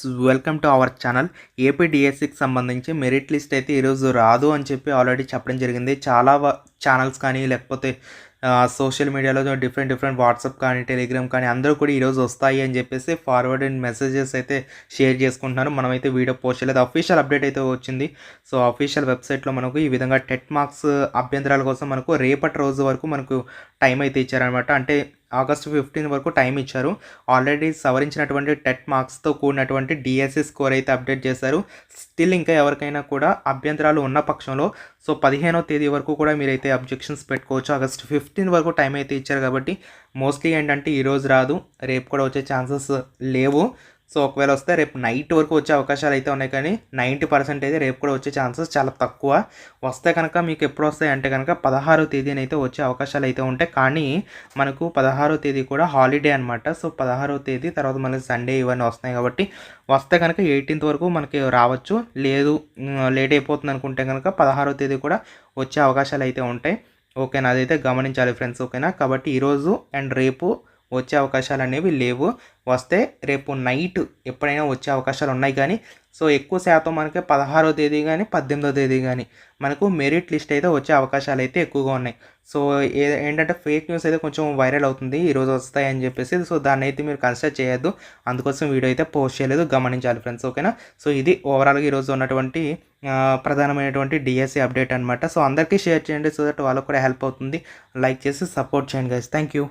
Friends welcome to our channel. AP డిఎస్సికి సంబంధించి merit list అయితే ఈరోజు రాదు అని చెప్పి ఆల్రెడీ చెప్పడం జరిగింది. చాలా ఛానల్స్ కానీ లేకపోతే సోషల్ మీడియాలో డిఫరెంట్ డిఫరెంట్ వాట్సాప్ కానీ టెలిగ్రామ్ కానీ అందరూ కూడా ఈరోజు వస్తాయి అని చెప్పేసి ఫార్వర్డ్ అండ్ మెసేజెస్ అయితే షేర్ చేసుకుంటున్నారు. మనమైతే వీడియో పోస్ట్ చేయలేదు. అఫీషియల్ అప్డేట్ అయితే వచ్చింది. సో అఫీషియల్ వెబ్సైట్లో మనకు ఈ విధంగా టెట్ మార్క్స్ అభ్యంతరాల కోసం మనకు రేపటి రోజు వరకు మనకు టైం అయితే ఇచ్చారనమాట అంటే ఆగస్టు ఫిఫ్టీన్ వరకు టైం ఇచ్చారు. ఆల్రెడీ సవరించినటువంటి టెట్ మార్క్స్తో కూడినటువంటి డిఎస్సి స్కోర్ అయితే అప్డేట్ చేశారు. స్టిల్ ఇంకా ఎవరికైనా కూడా అభ్యంతరాలు ఉన్న పక్షంలో సో పదిహేనో తేదీ వరకు కూడా మీరైతే అబ్జెక్షన్స్ పెట్టుకోవచ్చు. ఆగస్ట్ ఫిఫ్టీన్ వరకు టైం అయితే ఇచ్చారు కాబట్టి మోస్ట్లీ ఏంటంటే ఈరోజు రాదు. రేపు కూడా వచ్చే ఛాన్సెస్ లేవు. సో ఒకవేళ వస్తే రేపు నైట్ వరకు వచ్చే అవకాశాలు అయితే ఉన్నాయి కానీ నైంటీ పర్సెంట్ అయితే రేపు కూడా వచ్చే ఛాన్సెస్ చాలా తక్కువ. వస్తే కనుక మీకు ఎప్పుడు వస్తాయి అంటే కనుక పదహారో తేదీన అయితే వచ్చే అవకాశాలు అయితే ఉంటాయి. కానీ మనకు పదహారో తేదీ కూడా హాలిడే అనమాట సో పదహారో తేదీ తర్వాత మనకి సండే ఇవన్నీ వస్తాయి కాబట్టి వస్తే కనుక ఎయిటీన్త్ వరకు మనకి రావచ్చు. లేదు లేట్ అయిపోతుంది అనుకుంటే కనుక పదహారో తేదీ కూడా వచ్చే అవకాశాలు అయితే ఉంటాయి. ఓకేనా? అదైతే గమనించాలి ఫ్రెండ్స్ ఓకేనా? కాబట్టి ఈరోజు అండ్ రేపు వచ్చే అవకాశాలు అనేవి లేవు. వస్తే రేపు నైట్ ఎప్పుడైనా వచ్చే అవకాశాలు ఉన్నాయి కానీ సో ఎక్కువ శాతం మనకి పదహారో తేదీ కానీ పద్దెనిమిదో తేదీ కానీ మనకు మెరిట్ లిస్ట్ అయితే వచ్చే అవకాశాలు అయితే ఎక్కువగా ఉన్నాయి. సో ఏ ఏంటంటే ఫేక్ న్యూస్ అయితే కొంచెం వైరల్ అవుతుంది ఈరోజు వస్తాయని చెప్పేసి సో దాన్ని అయితే మీరు కన్సిడర్ చేయొద్దు. అందుకోసం వీడియో అయితే పోస్ట్ చేయలేదు గమనించాలి ఫ్రెండ్స్ ఓకేనా సో ఇది ఓవరాల్గా ఈరోజు ఉన్నటువంటి ప్రధానమైనటువంటి డిఎస్సి అప్డేట్ అనమాట సో అందరికీ షేర్ చేయండి సో దట్ వాళ్ళకు కూడా హెల్ప్ అవుతుంది. లైక్ చేసి సపోర్ట్ చేయండి గైస్ థ్యాంక్ యూ